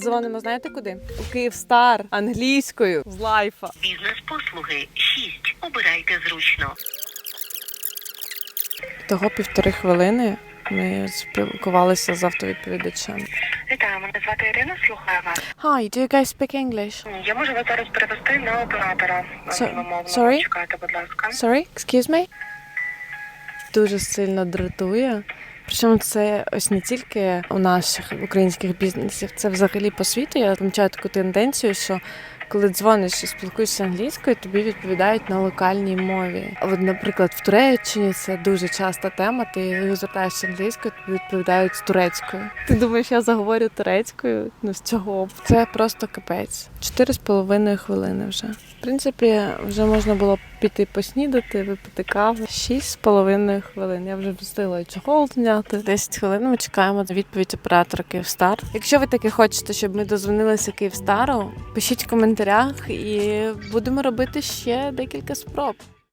Дзвонимо, знаєте куди? У Київстар англійською з лайфа. Бізнес-послуги 6. Обирайте зручно. Того півтори хвилини ми спілкувалися з автовідповідачем. Вітаю, мене звати Ірина, слухаю вас. Hi, do you guys speak English? Я можу вас зараз перевести на оператора So- sorry? Чекайте, будь ласка. Sorry, excuse me? Дуже сильно дратує. Причому це ось не тільки у наших українських бізнесів, це взагалі по світу. Я помічаю таку тенденцію, що коли дзвониш і спілкуєшся англійською, тобі відповідають на локальній мові. А От, наприклад, в Туреччині це дуже часта тема. Ти звертаєшся англійською, тобі відповідають турецькою. Ти думаєш, я заговорю турецькою? Ну з чого б? Це просто капець. Чотири з половиною хвилини вже. В принципі, вже можна було піти поснідати, випити каву. Шість з половиною хвилин. Я вже встигла і чохол зняти. Десять хвилин ми чекаємо на відповідь оператора Київстар. Якщо ви таки хочете, щоб ми дозвонилися Київстару, пишіть в коментарях і будемо робити ще декілька спроб.